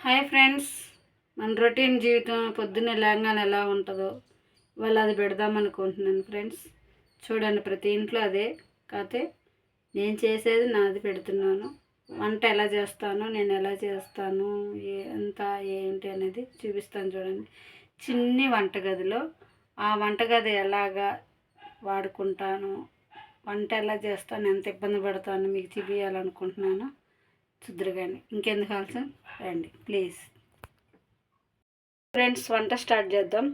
Hi friends మన routine జీవితం పొద్దున్నే లేంగానే ఎలా ఉంటుందో ఇవాళ అది పెడదాం అనుకుంటున్నాను ఫ్రెండ్స్. చూడండి ప్రతి ఇంట్లో అదే. కాకపోతే నేను చేసేది నాది పెడుతున్నాను. వంట ఎలా చేస్తాను నేను ఎలా చేస్తాను ఏ- ఎంత ఏంటి అనేది చూపిస్తాను చూడండి. చిన్ని వంటగదిలో ఆ వంటగది ఎలాగా వాడుకుంటాను వంట ఎలా చేస్తాను ఎంత ఇబ్బంది పడతాను మీకు చూపించాలనుకుంటున్నాను చుద్రగాని ఇంకెందుకు ఆలస్యం? రండి ప్లీజ్. ఫ్రెండ్స్ వంట స్టార్ట్ చేద్దాం.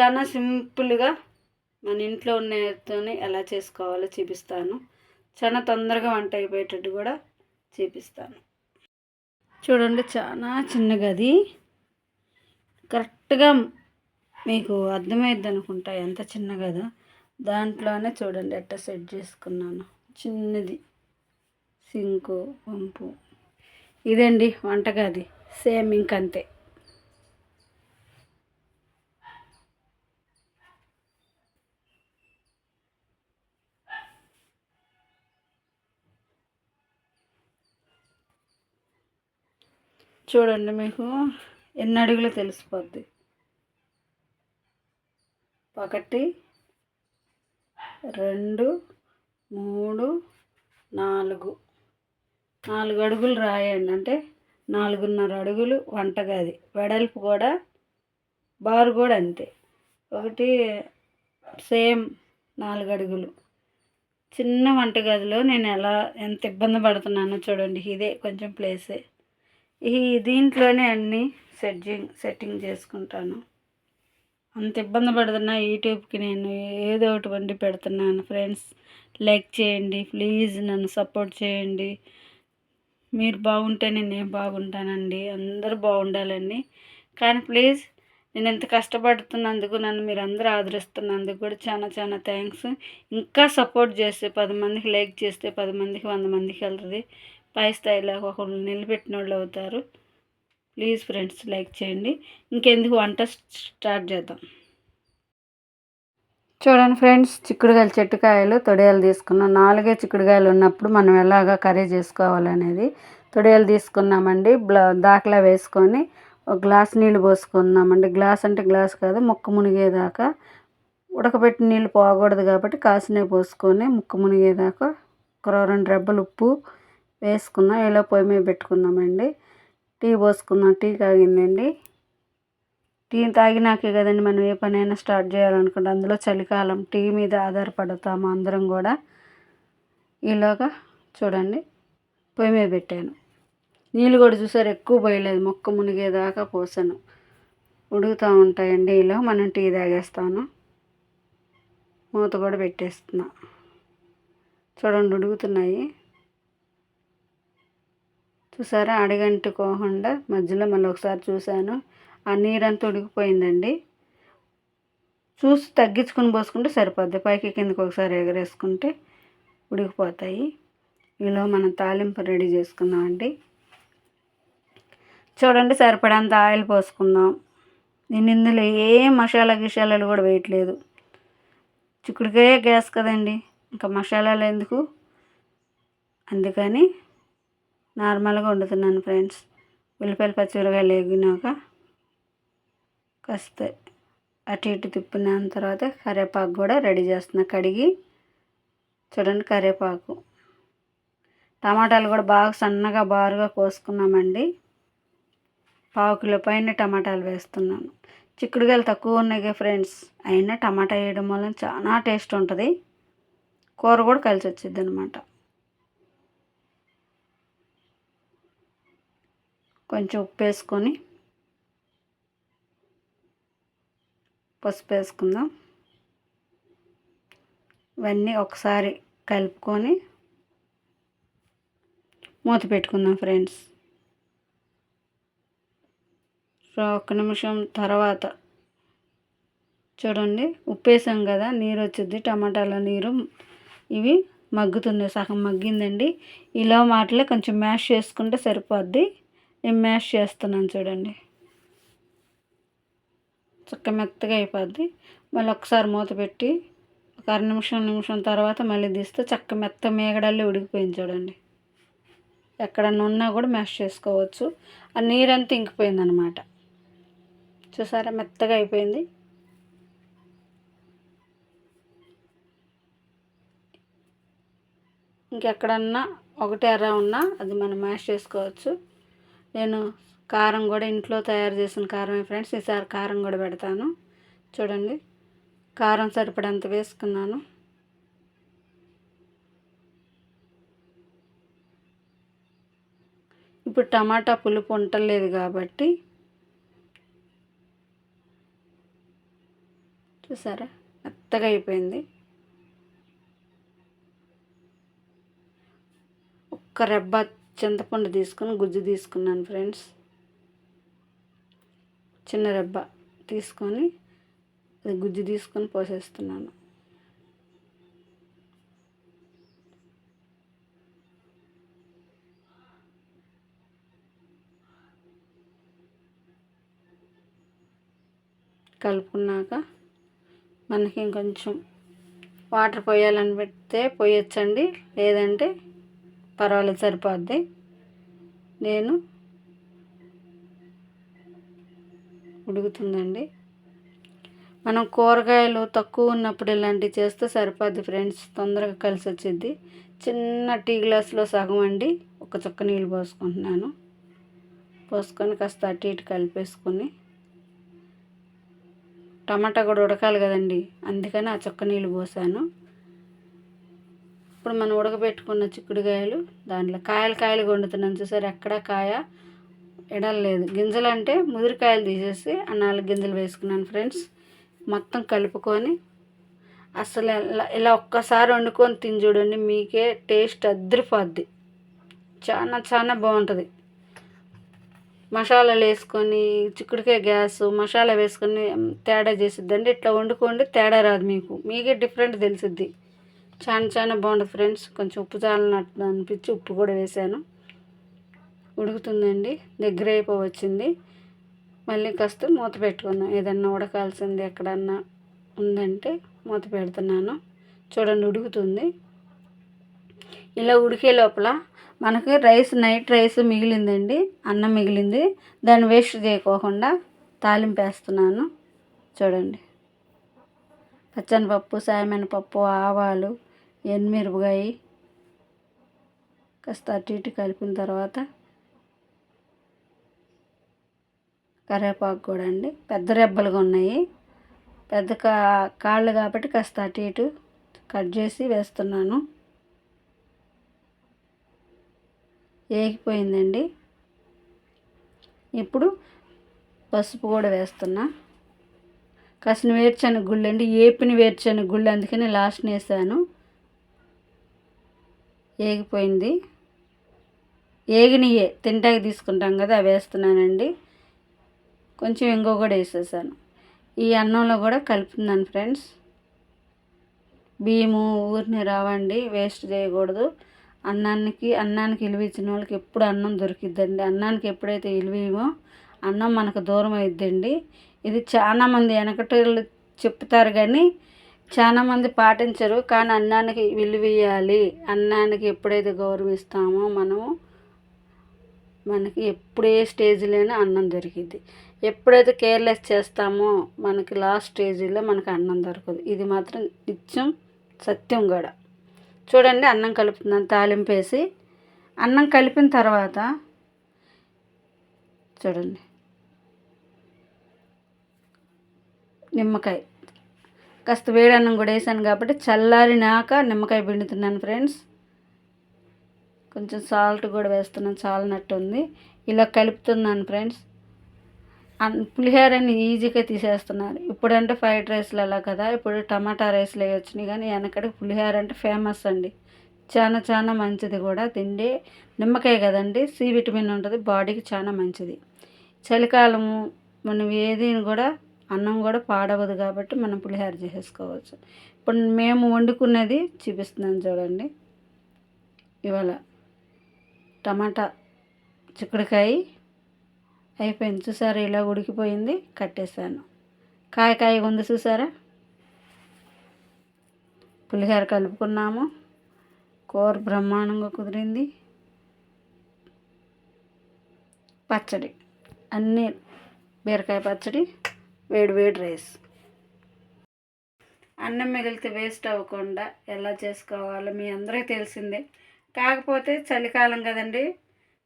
చాలా సింపుల్గా మన ఇంట్లో ఉన్నతోనే ఎలా చేసుకోవాలో చూపిస్తాను. చాలా తొందరగా వంట అయిపోయేటట్టు కూడా చూపిస్తాను. చూడండి చాలా చిన్న గది. కరెక్ట్గా మీకు అర్థమైద్ది అనుకుంటా ఎంత చిన్న కదా దాంట్లోనే చూడండి ఎట్ట సెట్ చేసుకున్నాను. చిన్నది. సింకు పంపు ఇదండి వంటగది. సేమ్ ఇంకంతే. చూడండి మీకు ఎన్ని అడుగులు తెలిసిపోద్ది. ఒకటి రెండు మూడు నాలుగు. నాలుగు అడుగులు రాయండి. అంటే నాలుగున్నర అడుగులు వంటగది వెడల్పు కూడా బారు కూడా అంతే. ఒకటి సేమ్ నాలుగు అడుగులు. చిన్న వంటగదిలో నేను ఎలా ఎంత ఇబ్బంది పడుతున్నానో చూడండి. ఇదే కొంచెం ప్లేసే ఈ దీంట్లోనే అన్నీ సెట్టింగ్ సెట్టింగ్ చేసుకుంటాను. అంత ఇబ్బంది పడుతున్నా యూట్యూబ్కి నేను. ఏదో ఒకటి వండి పెడుతున్నాను. ఫ్రెండ్స్ లైక్ చేయండి. ప్లీజ్ నన్ను సపోర్ట్ చేయండి. మీరు బాగుంటేనే నేను బాగుంటానండి. అందరూ బాగుండాలండి. కానీ ప్లీజ్ నేను ఎంత కష్టపడుతున్నందుకు నన్ను మీరు అందరూ ఆదరిస్తున్నందుకు కూడా చాలా చాలా థ్యాంక్స్. ఇంకా సపోర్ట్ చేస్తే పది మందికి లైక్ చేస్తే పది మందికి వంద మందికి వెళ్తుంది. పై స్థాయిలో ఒకళ్ళు నిలబెట్టిన వాళ్ళు అవుతారు. ప్లీజ్ ఫ్రెండ్స్ లైక్ చేయండి. ఇంకెందుకు వంట స్టార్ట్ చేద్దాం. చూడండి ఫ్రెండ్స్ చిక్కుడుకాయలు చెట్టుకాయలు తొడియాలు తీసుకున్నాం. నాలుగే చిక్కుడుకాయలు ఉన్నప్పుడు మనం ఎలాగ కర్రీ చేసుకోవాలనేది తొడియాలు తీసుకున్నామండి. బ్లా దాకలా వేసుకొని ఒక గ్లాస్ నీళ్ళు పోసుకున్నామండి. గ్లాస్ అంటే గ్లాస్ కాదు ముక్క మునిగేదాకా ఉడకబెట్టి నీళ్ళు పోకూడదు కాబట్టి కాసినే పోసుకొని ముక్క మునిగేదాకా ఒక రెండు రెబ్బలు ఉప్పు వేసుకుందాం ఇలా పొయ్యి మీద పెట్టుకుందామండి టీ పోసుకుందాం టీ కాగిందండి టీ తాగినాకే కదండి మనం ఏ పనైనా స్టార్ట్ చేయాలనుకుంటే అందులో చలికాలం టీ మీద ఆధారపడతాము అందరం కూడా. ఈలోగా చూడండి పొయ్యి మీద పెట్టాను. నీళ్ళు కూడా చూసారు ఎక్కువ పోయలేదు మొక్క మునిగేదాకా పోసాను. ఉడుకుతూ ఉంటాయండి ఇలా మనం టీ తాగేస్తాను. మూత కూడా పెట్టేస్తున్నా. చూడండి ఉడుకుతున్నాయి. చూసారా అడగంటుకోకుండా మధ్యలో మళ్ళీ ఒకసారి చూశాను. ఆ నీరంతా ఉడికిపోయిందండి. చూసి తగ్గించుకుని పోసుకుంటే సరిపోద్ది. పైకి కిందకి ఒకసారి ఎగరేసుకుంటే ఉడికిపోతాయి. ఇలా మనం తాలింపు రెడీ చేసుకుందామండి చూడండి సరిపడంత ఆయిల్ పోసుకుందాం. నేను ఇందులో ఏ మసాలా గిషాలాలు కూడా వేయట్లేదు. చిక్కుడుకాయ గ్యాస్ కదండి. ఇంకా మసాలాలు ఎందుకు? అందుకని నార్మల్గా వండుతున్నాను ఫ్రెండ్స్. ఉల్లిపాయలు పచ్చిమిరకాయలు వేగినాక కాస్త అటు ఇటు తిప్పిన తర్వాత కరివేపాకు కూడా రెడీ చేస్తున్నా కడిగి. చూడండి కరివేపాకు. టమాటాలు కూడా బాగా సన్నగా బారుగా కోసుకున్నామండి. పావు కిలో పైన టమాటాలు వేస్తున్నాను. చిక్కుడుకాయలు తక్కువ ఉన్నాయి ఫ్రెండ్స్. అయినా టమాటా వేయడం వల్ల చాలా టేస్ట్ ఉంటుంది. కూర కూడా కలిసి వచ్చింది అనమాట కొంచెం ఉప్పు వేసుకొని పసుపు వేసుకుందాం. ఇవన్నీ ఒకసారి కలుపుకొని మూత పెట్టుకుందాం ఫ్రెండ్స్. సో ఒక్క నిమిషం తర్వాత చూడండి ఉప్పేసాం కదా నీరు వచ్చింది టమాటాలో నీరు ఇవి మగ్గుతుంది సగం మగ్గిందండి. ఇలా మాటలే కొంచెం మ్యాష్ చేసుకుంటే సరిపోద్ది. నేను మ్యాష్ చేస్తున్నాను చూడండి. చక్క మెత్తగా అయిపోద్ది. మళ్ళీ ఒకసారి మూత పెట్టి ఒక అర నిమిషం నిమిషం తర్వాత మళ్ళీ తీస్తే చక్క మెత్త మేగడల్లి ఉడికిపోయింది చూడండి. ఎక్కడన్నా ఉన్నా కూడా మ్యాష్ చేసుకోవచ్చు. ఆ నీరంతా ఇంకిపోయింది అనమాట చూసారా? మెత్తగా అయిపోయింది. ఇంకెక్కడన్నా ఒకటి ఎర్ర ఉన్నా అది మనం మ్యాష్ చేసుకోవచ్చు. నేను కారం కూడా ఇంట్లో తయారు చేసిన కారమే ఫ్రెండ్స్. ఈసారి కారం కూడా పెడతాను. చూడండి. కారం సరిపడంత వేసుకున్నాను. ఇప్పుడు టమాటా పులుపు ఉండలేదు కాబట్టి చూసారా? మెత్తగా అయిపోయింది. ఒక్క రెబ్బ చింతపండు తీసుకుని గుజ్జు తీసుకున్నాను ఫ్రెండ్స్. చిన్న రెబ్బ తీసుకొని గుజ్జు తీసుకొని పోసేస్తున్నాను. కలుపుకున్నాక మనకి ఇంకొంచెం వాటర్ పోయాలని పెడితే పోయొచ్చండి. లేదంటే పర్వాలేదు సరిపోద్ది. నేను ఉడుకుతుందండి మనం కూరగాయలు తక్కువ ఉన్నప్పుడు ఇలాంటివి చేస్తే సరిపోద్ది ఫ్రెండ్స్ తొందరగా కలిసి వచ్చేది చిన్న టీ గ్లాస్లో సగం అండి ఒక చుక్క నీళ్ళు పోసుకుంటున్నాను. పోసుకొని కాస్త అటు ఇటు కలిపేసుకొని టమాటా కూడా ఉడకాలి కదండి అందుకని ఆ చుక్క నీళ్ళు పోసాను. ఇప్పుడు మనం ఉడకబెట్టుకున్న చిక్కుడుకాయలు దాంట్లో కాయలు కాయలు వండుతున్నాను చూసారు ఎక్కడ కాయ ఎడలేదు గింజలు అంటే ముదిరికాయలు తీసేసి ఆ నాలుగు గింజలు వేసుకున్నాను ఫ్రెండ్స్. మొత్తం కలుపుకొని అసలు ఇలా ఇలా ఒక్కసారి వండుకొని తిని చూడండి మీకే టేస్ట్ అద్దరిపోద్ది. చాలా చాలా బాగుంటుంది. మసాలాలు వేసుకొని చిక్కుడుకాయ గ్యాస్ మసాలా వేసుకొని తేడా చేసిద్దండి. ఇట్లా వండుకోండి తేడా రాదు మీకు. మీకే డిఫరెంట్ తెలిసిద్ది. చాలా చాలా బాగుంటుంది ఫ్రెండ్స్. కొంచెం ఉప్పు చాలనట్టు అనిపించి ఉప్పు కూడా వేసాను. ఉడుకుతుందండి దగ్గర అయిపోవచ్చింది. మళ్ళీ కాస్త మూత పెట్టుకుందాం. ఏదన్నా ఉడకాల్సింది ఎక్కడన్నా ఉందంటే మూత పెడుతున్నాను. చూడండి ఉడుకుతుంది. ఇలా ఉడికే లోపల మనకి రైస్ నైట్ రైస్ మిగిలిందండి అన్నం మిగిలింది. దాన్ని వేస్ట్ చేయకోకుండా తాలింపు వేస్తున్నాను చూడండి. పచ్చనిపప్పు సాయమినపప్పు ఆవాలు ఎనిమిరపకాయ కాస్త అటు ఇటు కలిపిన తర్వాత కరివేపాకు కూడా అండి. పెద్ద రెబ్బలుగా ఉన్నాయి. పెద్ద కా కాళ్ళు కాబట్టి కాస్త అటు ఇటు కట్ చేసి వేస్తున్నాను. ఏగిపోయిందండి. ఇప్పుడు పసుపు కూడా వేస్తున్నా. కాసిన వేరుచెనగ గుళ్ళు అండి. ఏపిన వేరుచెనగ గుళ్ళు అందుకని లాస్ట్ వేసాను ఏగిపోయింది. ఏగినయే. తింటాకి తీసుకుంటాం కదా అవి వేస్తున్నానండి. కొంచెం ఇంకో కూడా వేసేసాను. ఈ అన్నంలో కూడా కలుపుతున్నాను ఫ్రెండ్స్. బియ్యము ఊరిని రావండి వేస్ట్ చేయకూడదు. అన్నానికి అన్నానికి విలువ ఇచ్చిన వాళ్ళకి ఎప్పుడు అన్నం దొరికిద్దండి. అన్నానికి ఎప్పుడైతే విలువేమో అన్నం మనకు దూరం అయిద్దండి. ఇది చాలామంది వెనకటలు చెప్తారు కానీ చాలామంది పాటించరు. కానీ అన్నానికి విలువేయాలి అన్నానికి ఎప్పుడైతే గౌరవిస్తామో మనము మనకి ఎప్పుడే స్టేజ్లోనే అన్నం దొరికిద్ది. ఎప్పుడైతే కేర్లెస్ చేస్తామో మనకి లాస్ట్ స్టేజీలో మనకి అన్నం దొరకదు. ఇది మాత్రం నిత్యం సత్యం కూడా. చూడండి అన్నం కలుపుతున్నాను తాలింపు వేసి. అన్నం కలిపిన తర్వాత చూడండి. నిమ్మకాయ. కాస్త వేడి అన్నం కూడా వేసాను కాబట్టి చల్లారినాక నిమ్మకాయ పిండుతున్నాను ఫ్రెండ్స్. కొంచెం సాల్ట్ కూడా వేస్తున్నాను చాలినట్టు ఉంది ఇలా కలుపుతున్నాను ఫ్రెండ్స్. పులిహోరని ఈజీగా తీసేస్తున్నారు. ఇప్పుడంటే ఫ్రైడ్ రైస్లు అలా కదా ఇప్పుడు టమాటా రైస్లు వచ్చినాయి కానీ వెనకడికి పులిహోర అంటే ఫేమస్ అండి. చాలా చాలా మంచిది కూడా. తిండి నిమ్మకాయ కదండి సి విటమిన్ ఉంటుంది బాడీకి చాలా మంచిది. చలికాలము మనం ఏది కూడా అన్నం కూడా పాడవదు కాబట్టి మనం పులిహోర చేసేసుకోవచ్చు. ఇప్పుడు మేము వండుకున్నది చూపిస్తున్నాను చూడండి. ఇవాళ టమాటా చిక్కుడుకాయ అయిపోయింది. చూసారా ఇలా ఉడికిపోయింది. కట్టేసాను కాయ కాయ ఉంది చూసారా? పులిహోర కలుపుకున్నాము. కూర బ్రహ్మాండంగా కుదిరింది. పచ్చడి. అన్నీ బీరకాయ పచ్చడి వేడి వేడి రైస్. అన్నం మిగిలితే వేస్ట్ అవ్వకుండా ఎలా చేసుకోవాలో మీ అందరికీ తెలిసిందే. కాకపోతే చలికాలం కదండి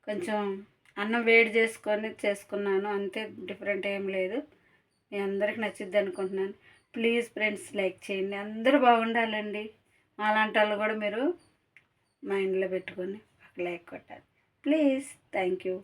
కొంచెం అన్నం వేడి చేసుకొని చేసుకున్నాను అంతే డిఫరెంట్ ఏం లేదు. మీ అందరికి నచ్చిద్ది అనుకుంటున్నాను. ప్లీజ్ ఫ్రెండ్స్ లైక్ చేయండి. అందరూ బాగుండాలండి. అలాంటి వాళ్ళు కూడా మీరు మైండ్లో పెట్టుకొని లైక్ కొట్టాలి. Please thank you.